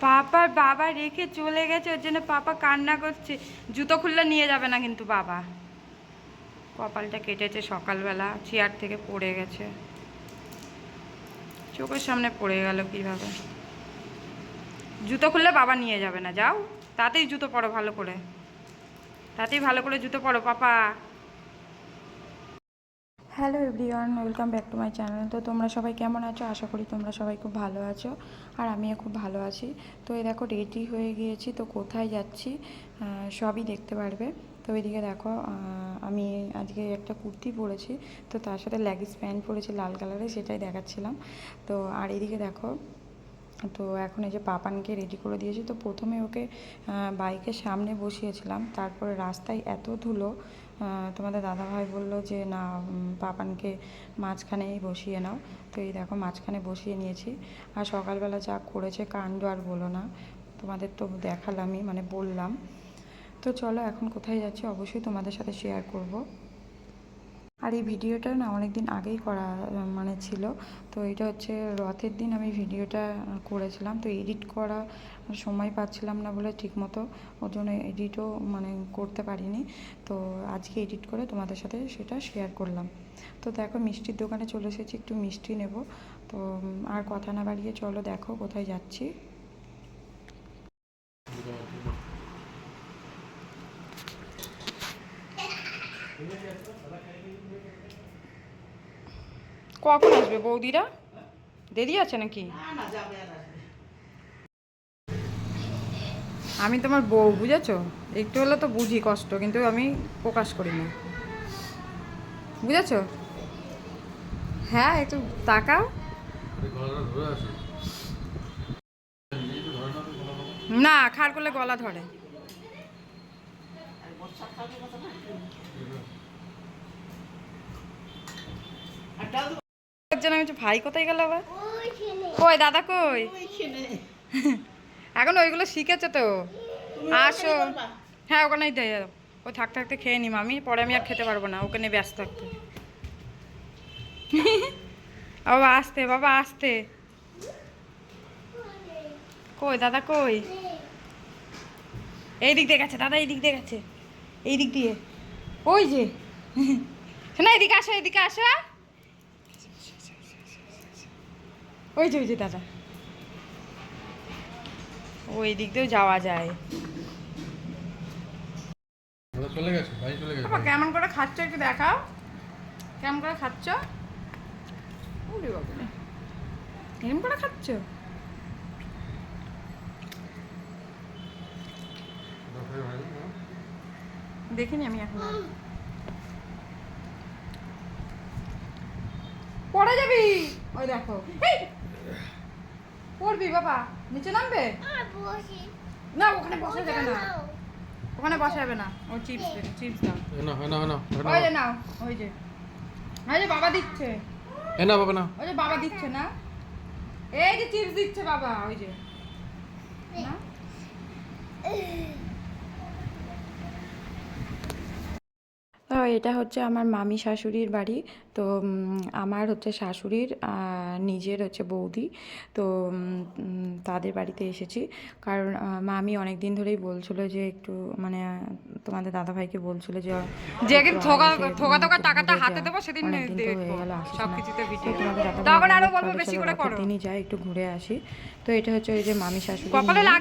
পাপার বাবা রেখে চলে গেছে, ওর জন্য পাপা কান্না করছে। জুতো খুললে নিয়ে যাবে না কিন্তু বাবা। কপালটা কেটেছে সকালবেলা, চেয়ার থেকে পড়ে গেছে। চোখের সামনে পড়ে গেল কীভাবে। জুতো খুললে বাবা নিয়ে যাবে না, যাও। তাতেই জুতো পরো ভালো করে। তাতেই ভালো করে জুতো পরো, papa. Hello everyone, welcome back to my channel. তো তোমরা সবাই কেমন আছো? আশা করি তোমরা সবাই খুব ভালো আছো, আর আমিও খুব ভালো আছি। তো এই দেখো রেডি হয়ে গিয়েছি। তো কোথায় যাচ্ছি? সবই দেখতে পারবে। তো এদিকে দেখো আমি আজকে একটা কুর্তি পরেছি। তো তার সাথে লেগিস প্যান্ট পরেছি, লাল কালারে সেটাই দেখাচ্ছিলাম। তো আর এদিকে দেখো তো এখন এই যে পাপানকে রেডি করে দিয়েছি, তো প্রথমে ওকে বাইকের সামনে বসিয়েছিলাম। তারপরে রাস্তায় এত ধুলো তোমাদের দাদাভাই বলল যে, না পাপানকে মাঝখানেই বসিয়ে নাও। তো এই দেখো, মাঝখানে বসিয়ে নিয়েছি। আর সকালবেলা যা করেছে কাণ্ড আর বলো না, তোমাদের তো দেখালামই মানে বললাম। তো চলো, এখন কোথায় যাচ্ছি অবশ্যই তোমাদের সাথে শেয়ার করব। আর এই ভিডিওটা না অনেক দিন আগেই করা মানে ছিল। তো এটা হচ্ছে রথের দিন আমি ভিডিওটা করেছিলাম। তো এডিট করা সময় পাচ্ছিলাম না বলে ঠিকমতো ওর জন্য এডিটও মানে করতে পারিনি। তো আজকে এডিট করে তোমাদের সাথে সেটা শেয়ার করলাম। তো দেখো মিষ্টির দোকানে চলে এসেছি, একটু মিষ্টি নেব। তো আর কথা না বাড়িয়ে চলো দেখো কোথায় যাচ্ছি। কখন আসবে বৌদিরা? দেরি আছে নাকি? আমি তোমার বউ, বুঝেছ? একটু হলে তো বুঝি কষ্ট, কিন্তু আমি প্রকাশ করি না। বুঝেছ? হ্যাঁ একটু তাকাও। না খার করলে গলা ধরে। একজন আমি ভাই কোথায় গেল আবার? কই দাদা কই? এখন ওইগুলো শিখেছে তো। আসো। হ্যাঁ ওখানেই দেয় ও থাক থাকতে খেয়ে নিম আমি পরে আমি আর খেতে পারব না ওকে নিয়ে ব্যস্ত থাকতে। বাবা আসতে বাবা আসতে। কই দাদা কই? এই দিক দিয়ে গেছে দাদা এই দিক দিয়ে গেছে। এই দিক দিয়ে। ওই যে। শোনা এদিকে আসো এদিকে আসো। ওই যে ওই যে দাদা। ওই দিক দিয়েও যাওয়া যায়। চলে গেছে ভাই চলে গেছে। বাবা কেমন করে খাচ্ছ একটু দেখাও। কেমন করে খাচ্ছ? ওরে বাবা। কেমন করে খাচ্ছ? দেখিনি আমি এখন। পড়ে যাবি। ওই দেখো। এই! পড়বি বাবা? নিচে নামবে? না ওখানে বসা যাবে না। ওখানে বসা যাবে না। ও চিপস চিপস দাও। না, না, না। ওই যে নাও ওই যে। ওই যে বাবা দিচ্ছে। এ না, বাবা না। ওই যে বাবা দিচ্ছে না? এই যে চিপস দিচ্ছে বাবা ওই যে। না? এটা হচ্ছে আমার মামি শাশুড়ির বাড়ি। তো আমার হচ্ছে শাশুড়ির নিজের হচ্ছে বৌদি। তো তাদের বাড়িতে এসেছি। কারণ মামি অনেক দিন ধরেই বলছিল যে একটু মানে তোমাদের দাদাভাইকে বলছিল যে যেদিন উম, থোকা একটু টাকাটা হাতে দেবো সেদিন অনেকদিন তো গেল সবকিছুতে ভিডিও। তখন আরও বলব বেশি করে করো। দিনই যাই একটু ঘুরে আসি। তো এটা হচ্ছে ওই যে মামি শাশুড়ি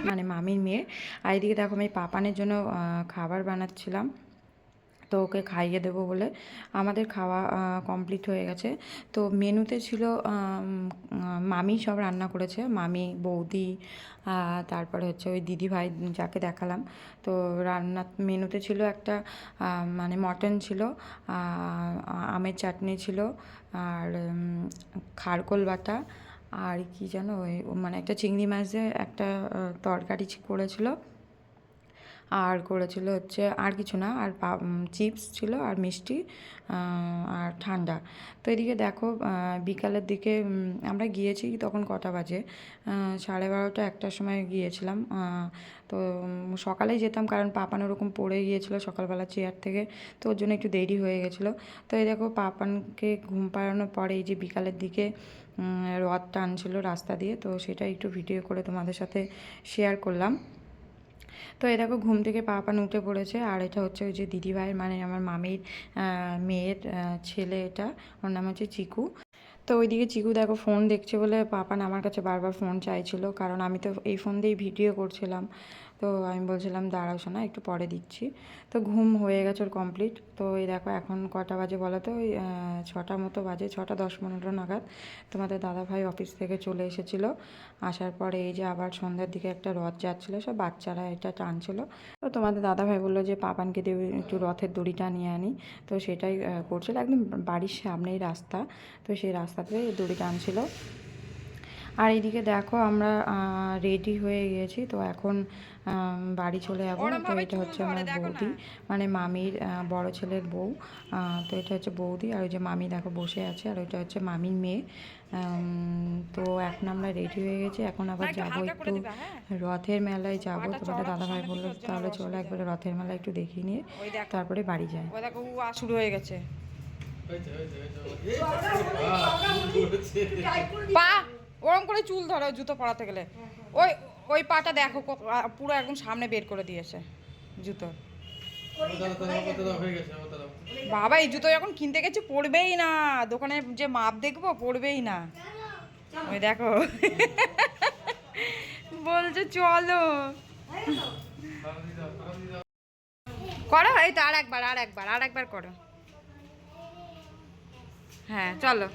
মানে মামির মেয়ে। আর এদিকে দেখো আমি পাপানের জন্য খাবার বানাচ্ছিলাম। তো ওকে খাইয়ে দেবো বলে আমাদের খাওয়া কমপ্লিট হয়ে গেছে। তো মেনুতে ছিল মামি সব রান্না করেছে। মামি, বৌদি তারপরে হচ্ছে ওই দিদি ভাই যাকে দেখালাম। তো রান্না, মেনুতে ছিল একটা মানে মটন ছিল আমের চাটনি ছিল, আর খারকোল বাটা, আর কি যেন ওই মানে একটা চিংড়ি মাছের একটা তরকারি করেছিল। আর করেছিল হচ্ছে আর কিছু না, আর চিপস ছিল আর মিষ্টি আর ঠান্ডা। তো এদিকে দেখো বিকালের দিকে আমরা গিয়েছি তখন কটা বাজে সাড়ে বারোটা একটার সময় গিয়েছিলাম তো সকালেই যেতাম কারণ পাপান ওরকম পড়ে গিয়েছিল সকালবেলা চেয়ার থেকে, তো ওর জন্য একটু দেরি হয়ে গেছিল। তো এই দেখো পাপানকে ঘুম পাড়ানোর পরে এই যে বিকালের দিকে রথ টানছিল রাস্তা দিয়ে, তো সেটা একটু ভিডিও করে তোমাদের সাথে শেয়ার করলাম। তো এই দেখো ঘুম থেকে পাপান উঠে পড়েছে, আর এটা হচ্ছে ওই যে দিদিভাইয়ের মানে আমার মামির মেয়ের ছেলে এটা। ওর নাম হচ্ছে চিকু। তো ওইদিকে চিকু দেখো ফোন দেখছে বলে পাপান আমার কাছে বারবার ফোন চাইছিল। কারণ আমি তো এই ফোন দিয়েই ভিডিও করছিলাম। তো আমি বলছিলাম, দাঁড়াও শোনা একটু পরে দিচ্ছি। তো ঘুম হয়ে গেছে ওর কমপ্লিট তো এই দেখো এখন কটা বাজে বলো তো? ওই ছটা মতো বাজে, ছটা দশ পনেরো নাগাদ। তোমাদের দাদাভাই অফিস থেকে চলে এসেছিল। আসার পরে এই যে আবার সন্ধ্যার দিকে একটা রথ যাচ্ছিল, সব বাচ্চারা এটা টানছিল। তো তোমাদের দাদাভাই বলল যে, পাপানকে দিয়ে একটু রথের দড়িটা নিয়ে আনি। তো সেটাই করছিল। একদম বাড়ির সামনেই রাস্তা। তো সেই রাস্তাতে দড়ি টানছিল। আর এইদিকে দেখো আমরা রেডি হয়ে গেছি তো এখন বাড়ি চলে যাব। তো এটা হচ্ছে আমার বৌদি। মানে মামির বড় ছেলের বউ। তো এটা হচ্ছে বৌদি। আর ওই যে মামি দেখো বসে আছে। আর ওইটা হচ্ছে মামির মেয়ে। তো এখন আমরা রেডি হয়ে গেছি। এখন আবার যাব একটু রথের মেলায় যাব। তোমাদের দাদাভাই বলল তাহলে চলো একবারে রথের মেলা একটু দেখিয়ে নিয়ে তারপরে বাড়ি যাই। শুরু হয়ে গেছে। পা ওরম করে চুল ধরো জুতো পরাতে গেলে। ওই ওই পাটা দেখো পুরো একদম সামনে বের করে দিয়েছে জুতো। হয়ে। বাবা এই জুতো যখন কিনতে গেছি পড়বেই না। দোকানে যে মাপ দেখব পড়বেই না। ওই দেখো। বলছে চলো। করো এই তো আর একবার আর একবার আর একবার করো। হ্যাঁ চলো।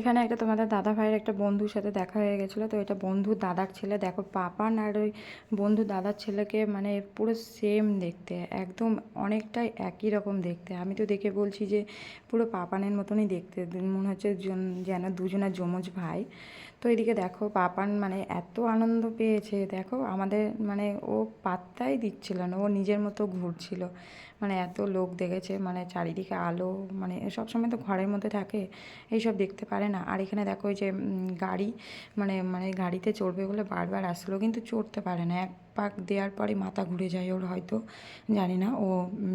এখানে একটা তোমাদের দাদা ভাইয়ের একটা বন্ধুর সাথে দেখা হয়ে গেছিল, তো এটা বন্ধুর দাদার ছেলে। দেখো পাপান আর ওই বন্ধু দাদার ছেলেকে মানে পুরো সেম দেখতে, একদম অনেকটাই একই রকম দেখতে। আমি তো দেখে বলছি যে পুরো পাপানের মতনই দেখতে, মনে হচ্ছে যেন দুজনের যমজ ভাই। তো এদিকে দেখো পাপান মানে এত আনন্দ পেয়েছে, দেখো আমাদের মানে ও পাত্তাই দিচ্ছিল না, ও নিজের মতো ঘুরছিল। মানে এত লোক দেখেছে মানে চারিদিকে আলো মানে সব সময় তো ঘরের মধ্যে থাকে, এইসব দেখতে পারে না। আর এখানে দেখো ওই যে গাড়ি মানে মানে গাড়িতে চড়বে বলে বারবার আসলো কিন্তু চড়তে পারে না। এক পাক দেওয়ার পরে মাথা ঘুরে যায় ওর হয়তো, জানি না, ও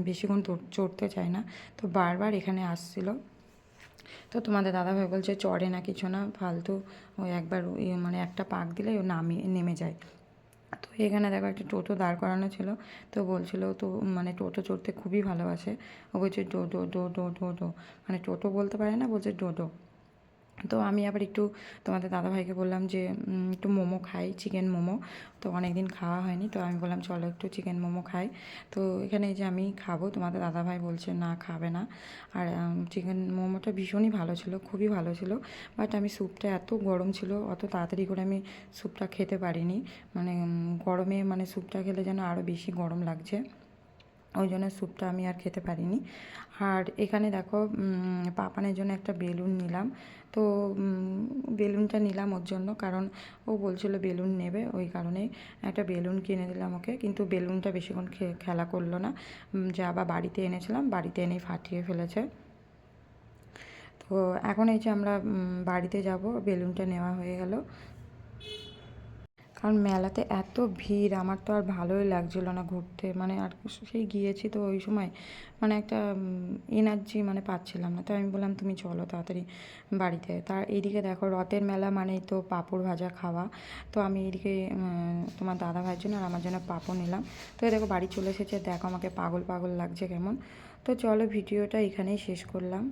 বেশিক্ষণ চড়তে চায় না। তো বারবার এখানে আসছিল। তো তোমাদের দাদা ভাই বলছে, চড়ে না কিছু না, ফালতু। ওই একবার মানে একটা পাক দিলে ও নামিয়ে নেমে যায়। তো এখানে দেখো একটা টোটো দাঁড় করানো ছিল। তো বলছিল, তো মানে টোটো চড়তে খুবই ভালোবাসে। ও বলছে, ডো ডো ডো ডো ডো ডো। মানে টোটো বলতে পারে না, বলছে ডোডো তো আমি আবার একটু তোমাদের দাদাভাইকে বললাম যে একটু মোমো খাই চিকেন মোমো। তো অনেক দিন খাওয়া হয়নি, তো আমি বললাম চলো একটু চিকেন মোমো খাই। তো এখানে যে আমি খাব, তোমাদের দাদাভাই বলছে না, খাবে না। আর চিকেন মোমোটা ভীষণই ভালো ছিল, খুবই ভালো ছিল। বাট আমি স্যুপটা এত গরম ছিল, অত তাড়াতাড়ি করে আমি স্যুপটা খেতে পারিনি। মানে গরমে মানে স্যুপটা খেলে যেন আরও বেশি গরম লাগছে। ওই জন্য স্যুপটা আমি আর খেতে পারিনি। আর এখানে দেখো পাপানের জন্য একটা বেলুন নিলাম। তো বেলুনটা নিলাম ওর জন্য, কারণ ও বলছিল বেলুন নেবে, ওই কারণে একটা বেলুন কিনে দিলাম ওকে। কিন্তু বেলুনটা বেশিক্ষণ খেলা করল না। যা আবার বাড়িতে এনেছিলাম, বাড়িতে এনেই ফাটিয়ে ফেলেছে। তো, এখন এই যে আমরা বাড়িতে যাব, বেলুনটা নেওয়া হয়ে গেল। কারণ মেলাতে এত ভিড়, আমার তো আর ভালোই লাগছিল না ঘুরতে। মানে আর সেই গিয়েছি তো ওই সময় মানে একটা এনার্জি মানে পাচ্ছিলাম না। তো আমি বললাম, তুমি চলো তাড়াতাড়ি বাড়িতে। তার এইদিকে দেখো, রথের মেলা মানেই তো পাঁপড় ভাজা খাওয়া। তো আমি এইদিকে তোমার দাদা ভাইয়ের জন্য আর আমার জন্য পাঁপড় নিলাম। তো দেখো বাড়ি চলে এসেছে, দেখো আমাকে পাগল পাগল লাগছে কেমন। তো চলো ভিডিওটা এখানেই শেষ করলাম।